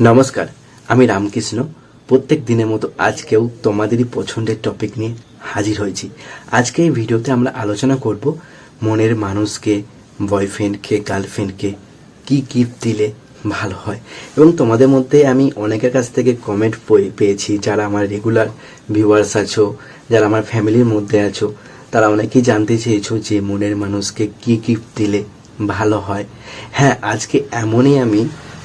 নমস্কার, আমি রামকৃষ্ণ। প্রত্যেক দিনের মতো আজকেও তোমাদেরই পছন্দের টপিক নিয়ে হাজির হয়েছি। আজকে এই ভিডিওতে আমরা আলোচনা করব মনের মানুষকে বয়ফ্রেন্ডকে গার্লফ্রেন্ডকে কি গিফট দিলে ভালো হয়। এবং তোমাদের মধ্যে আমি অনেকের কাছ থেকে কমেন্ট পেয়েছি, যারা আমার রেগুলার ভিউয়ার্স আছো, যারা আমার ফ্যামিলির মধ্যে আছো, তারা অনেকেই জানতে চেয়েছো যে মনের মানুষকে কি গিফট দিলে ভালো হয়। হ্যাঁ আজকে এমনই আমি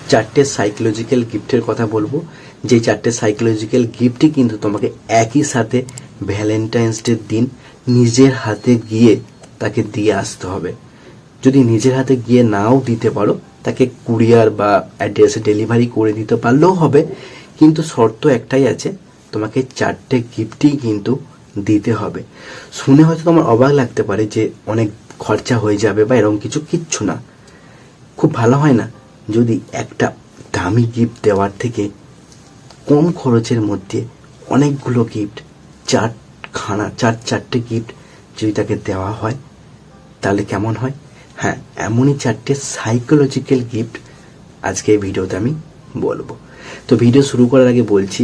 চারটে সাইকোলজিক্যাল গিফটের কথা বলব। যে চারটে সাইকোলজিক্যাল গিফটই কিন্তু তোমাকে একই সাথে ভ্যালেন্টাইন্স ডের দিন নিজের হাতে গিয়ে তাকে দিয়ে আসতে হবে। যদি নিজের হাতে গিয়ে নাও দিতে পারো, তাকে কুরিয়ার বা অ্যাড্রেসে ডেলিভারি করে দিতে পারলেও হবে। কিন্তু শর্ত একটাই আছে, তোমাকে চারটে গিফটই কিন্তু দিতে হবে। শুনে হয়তো তোমার অবাক লাগতে পারে যে অনেক খরচা হয়ে যাবে বা এরকম কিছু কিচ্ছু না। খুব ভালো হয় না? যদি একটা দামি গিফট দেওয়ার থেকে কম খরচের মধ্যে অনেকগুলো গিফট চারখানা চার চারটে গিফট যদি তাকে দেওয়া হয়, তাহলে কেমন হয়? হ্যাঁ এমনই চারটে সাইকোলজিক্যাল গিফট আজকে এই ভিডিওতে আমি বলব। তো ভিডিও শুরু করার আগে বলছি,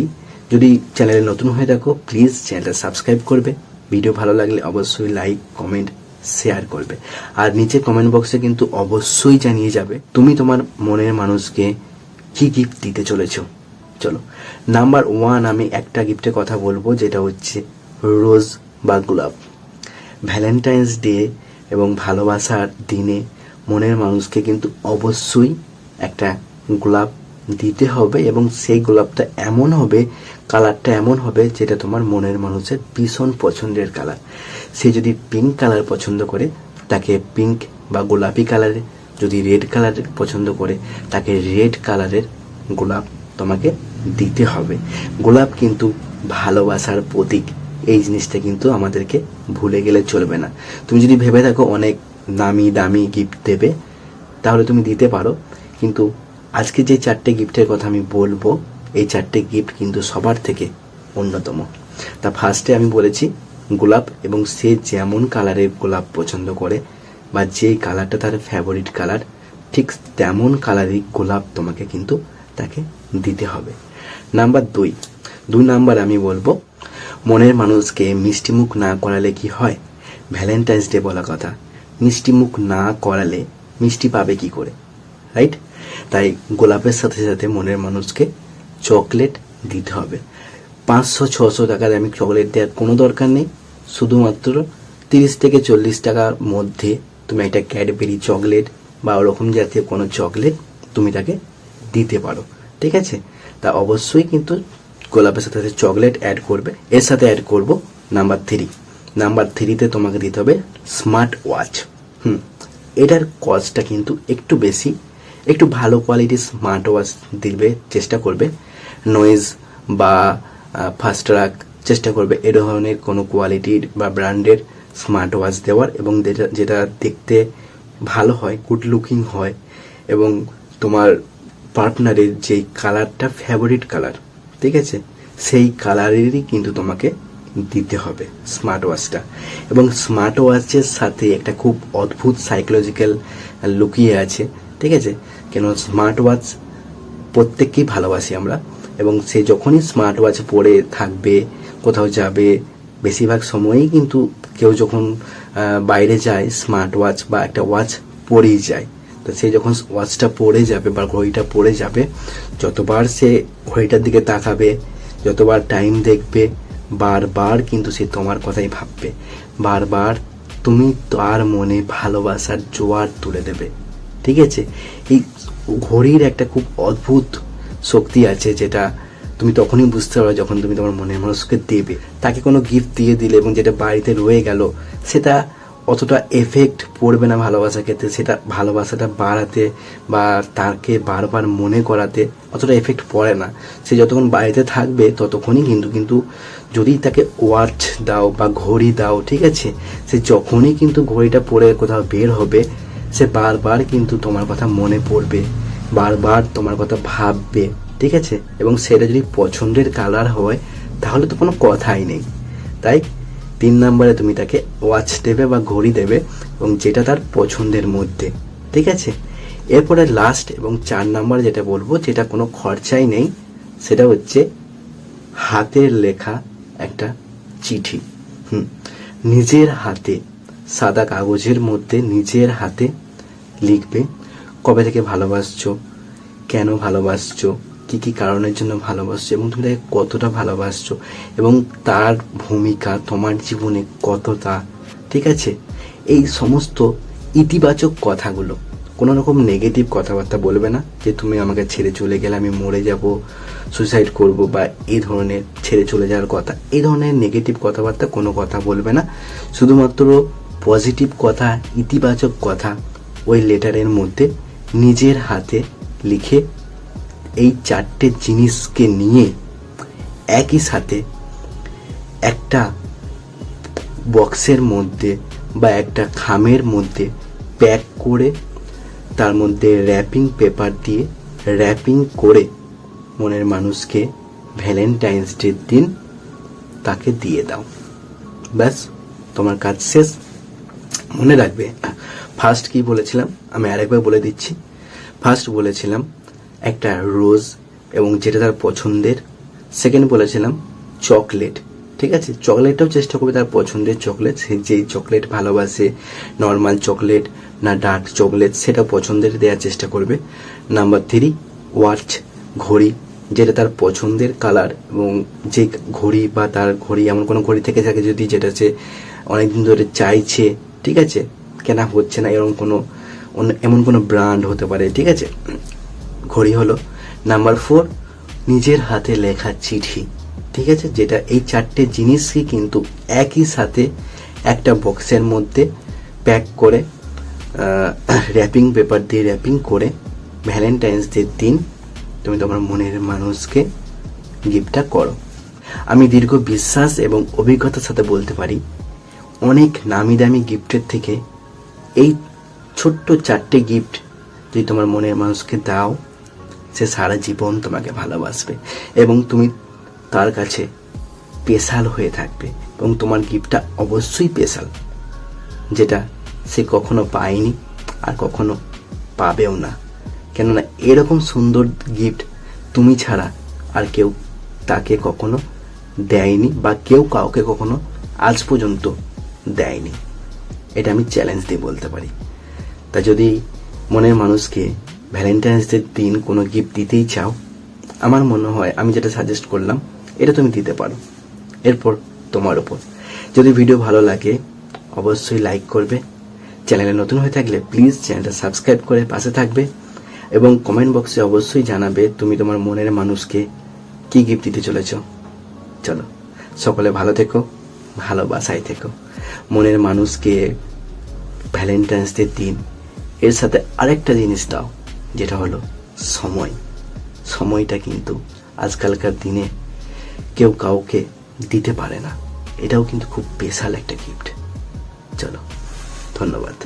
যদি চ্যানেলে নতুন হয়ে থাকো প্লিজ চ্যানেলটা সাবস্ক্রাইব করবে। ভিডিও ভালো লাগলে অবশ্যই লাইক কমেন্ট শেয়ার করবে। আর নিচে কমেন্ট বক্সে কিন্তু অবশ্যই জানিয়ে যাবে, তুমি তোমার মনের মানুষকে কি গিফট দিতে চলেছো। চলো নাম্বার ওয়ান আমি একটা গিফটের কথা বলব, যেটা হচ্ছে রোজ বা গোলাপ। ভ্যালেন্টাইন্স ডে এবং ভালোবাসার দিনে মনের মানুষকে কিন্তু অবশ্যই একটা গোলাপ দিতে হবে এবং সেই গোলাপটা এমন হবে কালারটা এমন হবে যেটা তোমার মনের মানুষের ভীষণ পছন্দের কালার। সে যদি পিঙ্ক কালার পছন্দ করে, তাকে পিঙ্ক বা গোলাপি কালারের যদি রেড কালার পছন্দ করে, তাকে রেড কালারের গোলাপ তোমাকে দিতে হবে। গোলাপ কিন্তু ভালোবাসার প্রতীক। এই জিনিসটা কিন্তু আমাদেরকে ভুলে গেলে চলবে না। তুমি যদি ভেবে থাকো অনেক দামি দামি গিফট দেবে, তাহলে তুমি দিতে পারো। কিন্তু আজকে যে চারটে গিফটের কথা আমি বলব এই চারটে গিফট কিন্তু সবার থেকে অন্যতম। তা ফার্স্টে আমি বলেছি, গোলাপ এবং সে যেমন কালারের গোলাপ পছন্দ করে বা যে কালারটা তার ফেভারিট কালার ঠিক তেমন কালারই গোলাপ তোমাকে কিন্তু তাকে দিতে হবে। নাম্বার দুই দুই নাম্বার আমি বলব, মনের মানুষকে মিষ্টিমুখ না করালে কি হয়? ভ্যালেন্টাইন্স ডে বলা কথা। মিষ্টিমুখ না করালে মিষ্টি পাবে কি করে? রাইট তাই গোলাপের সাথে সাথে মনের মানুষকে চকলেট দিতে হবে। পাঁচশো, ছশো টাকা দামি চকলেট দেওয়ার কোনো দরকার নেই। শুধুমাত্র তিরিশ থেকে চল্লিশ টাকার মধ্যে তুমি একটা ক্যাডবেরি চকলেট বা ওরকম জাতীয় কোনো চকলেট তুমি তাকে দিতে পারো। ঠিক আছে? তা অবশ্যই কিন্তু গোলাপের সাথে চকলেট অ্যাড করবে। এর সাথে অ্যাড করব নাম্বার থ্রি নাম্বার থ্রিতে তোমাকে দিতে হবে স্মার্ট ওয়াচ হুম, এটার কস্টটা কিন্তু একটু বেশি। একটু ভালো কোয়ালিটির স্মার্ট ওয়াচ দিবে, চেষ্টা করবে। নয়েজ বা ফাস্ট ট্রাক চেষ্টা করবে। এ ধরনের কোনো কোয়ালিটির বা ব্র্যান্ডের স্মার্ট ওয়াচ দেওয়ার এবং যেটা যেটা দেখতে ভালো হয় গুড লুকিং হয় এবং তোমার পার্টনারের যেই কালারটা ফেভারিট কালার ঠিক আছে? সেই কালারেরই কিন্তু তোমাকে দিতে হবে স্মার্ট ওয়াচটা এবং স্মার্ট ওয়াচের সাথে একটা খুব অদ্ভুত সাইকোলজিক্যাল লুকিয়ে আছে। ঠিক আছে? কেন স্মার্ট ওয়াচ প্রত্যেককেই ভালোবাসি আমরা। এবং সে যখনই স্মার্ট ওয়াচ পরে থাকবে, কোথাও যাবে, বেশিরভাগ সময়ই কিন্তু কেউ যখন বাইরে যায় স্মার্ট ওয়াচ বা একটা ওয়াচ পরেই যায়। তো সে যখন ওয়াচটা পরে যাবে বা ঘড়িটা পরে যাবে, যতবার সে ঘড়িটার দিকে তাকাবে, যতবার টাইম দেখবে, বারবার কিন্তু সে তোমার কথাই ভাববে। বারবার তুমি তার মনে ভালোবাসার জোয়ার তুলে দেবে। ঠিক আছে? এই ঘড়ির একটা খুব অদ্ভুত শক্তি আছে যেটা তুমি তখনই বুঝতে পারবে যখন তুমি তোমার মনের মানুষকে দেবে। তাকে কোনো গিফট দিয়ে দিলে এবং যেটা বাড়িতে রয়ে গেল, সেটা অতটা এফেক্ট পড়বে না ভালোবাসার ক্ষেত্রে, সেটা ভালোবাসাটা বাড়াতে বা তাকে বারবার মনে করাতে অতটা এফেক্ট পড়ে না। সে যতক্ষণ বাড়িতে থাকবে, ততক্ষণই কিন্তু কিন্তু যদি তাকে ওয়াচ দাও বা ঘড়ি দাও, ঠিক আছে? সে যখনই কিন্তু ঘড়িটা পরে কোথাও বের হবে সে বারবার কিন্তু তোমার কথা মনে পড়বে, বারবার তোমার কথা ভাববে, ঠিক আছে? এবং সেটা যদি পছন্দের কালার হয়, তাহলে তো কোনো কথাই নেই। তাই তিন নম্বরে তুমি তাকে ওয়াচ দেবে বা ঘড়ি দেবে এবং যেটা তার পছন্দের মধ্যে, ঠিক আছে? এরপরে লাস্ট এবং চার নাম্বার যেটা বলব, যেটা কোনো খরচাই নেই, সেটা হচ্ছে হাতের লেখা একটা চিঠি। হুম, নিজের হাতে, সাদা কাগজের মধ্যে নিজের হাতে লিখবে? কবে থেকে ভালোবাসছো? কেন ভালোবাসছো? কি কি কারণের জন্য ভালোবাসছো? এবং তুমি তাকে কতটা ভালোবাসছো? এবং তার ভূমিকা, তোমার জীবনে কতটা? ঠিক আছে? এই সমস্ত ইতিবাচক কথাগুলো, কোনো রকম নেগেটিভ কথাবার্তা বলবে না যে তুমি আমাকে ছেড়ে চলে গেলে আমি মরে যাব সুইসাইড করব বা এই ধরনের ছেড়ে চলে যাওয়ার কথা। এই ধরনের নেগেটিভ কথাবার্তা কোনো কথা বলবে না। শুধুমাত্র পজিটিভ কথা, ইতিবাচক কথা ওই লেটারের মধ্যে নিজের হাতে লিখে এই চারটে জিনিসকে নিয়ে একই সাথে একটা বক্সের মধ্যে বা একটা খামের মধ্যে প্যাক করে, তার মধ্যে র্যাপিং পেপার দিয়ে র্যাপিং করে মনের মানুষকে ভ্যালেন্টাইন্স ডের দিন, তাকে দিয়ে দাও। ব্যাস, তোমার কাজ শেষ। মনে রাখবে ফার্স্ট কি বলেছিলাম? আমি আরেকবার বলে দিচ্ছি। ফার্স্ট বলেছিলাম একটা রোজ এবং যেটা তার পছন্দের। সেকেন্ড বলেছিলাম চকলেট ঠিক আছে? চকলেটটাও চেষ্টা করবে তার পছন্দের চকলেট সে যেই চকলেট ভালোবাসে নর্মাল চকলেট না ডার্ক চকলেট সেটা পছন্দের দেওয়ার চেষ্টা করবে। নাম্বার থ্রি ওয়াচ ঘড়ি। যেটা তার পছন্দের কালার এবং যে ঘড়ি বা তার ঘড়ি, এমন কোনো ঘড়ি থেকে থাকে যদি যেটা সে অনেকদিন ধরে চাইছে। ঠিক আছে? কেনা হচ্ছে না, এরকম কোনো এমন কোনো ব্র্যান্ড হতে পারে, ঠিক আছে? ঘড়ি হলো নাম্বার ফোর নিজের হাতে লেখা চিঠি, ঠিক আছে? যেটা এই চারটে জিনিসই কিন্তু একই সাথে একটা বক্সের মধ্যে প্যাক করে র্যাপিং পেপার দিয়ে র্যাপিং করে ভ্যালেন্টাইন্স ডের দিন তুমি তোমার মনের মানুষকে গিফটটা করো। আমি দীর্ঘ বিশ্বাস এবং অভিজ্ঞতার সাথে বলতে পারি, অনেক নামি দামি গিফটের থেকে এই ছোট্ট চারটে গিফট যদি তোমার মনের মানুষকে দাও, সে সারা জীবন তোমাকে ভালোবাসবে এবং তুমি তার কাছে স্পেশাল হয়ে থাকবে এবং তোমার গিফটটা অবশ্যই স্পেশাল যেটা সে কখনো পায়নি আর কখনো পাবেও না। কেননা এরকম সুন্দর গিফট তুমি ছাড়া আর কেউ তাকে কখনো দেয়নি বা কেউ কাউকে কখনো আজ পর্যন্ত দেয়নি। এটা আমি চ্যালেঞ্জ দিয়ে বলতে পারি। তা যদি মনের মানুষকে ভ্যালেন্টাইন্স ডের দিন কোনো গিফট দিতেই চাও, আমার মনে হয় আমি যেটা সাজেস্ট করলাম, এটা তুমি দিতে পারো। এরপর তোমার উপর। যদি ভিডিও ভালো লাগে, অবশ্যই লাইক করবে। চ্যানেলে নতুন হয়ে থাকলে প্লিজ চ্যানেলটা সাবস্ক্রাইব করে পাশে থাকবে এবং কমেন্ট বক্সে অবশ্যই জানাবে তুমি তোমার মনের মানুষকে কি গিফট দিতে চলেছ। চলো, সকলে ভালো থেকো, ভালোবাসায় থেকো। মনের মানুষকে ভ্যালেন্টাইন্স ডে দিন। এর সাথে আরেকটা জিনিস দাও, যেটা হলো সময়। সময়টা কিন্তু আজকালকার দিনে কেউ কাউকে দিতে পারে না। এটাও কিন্তু খুব স্পেশাল একটা গিফট চলো, ধন্যবাদ।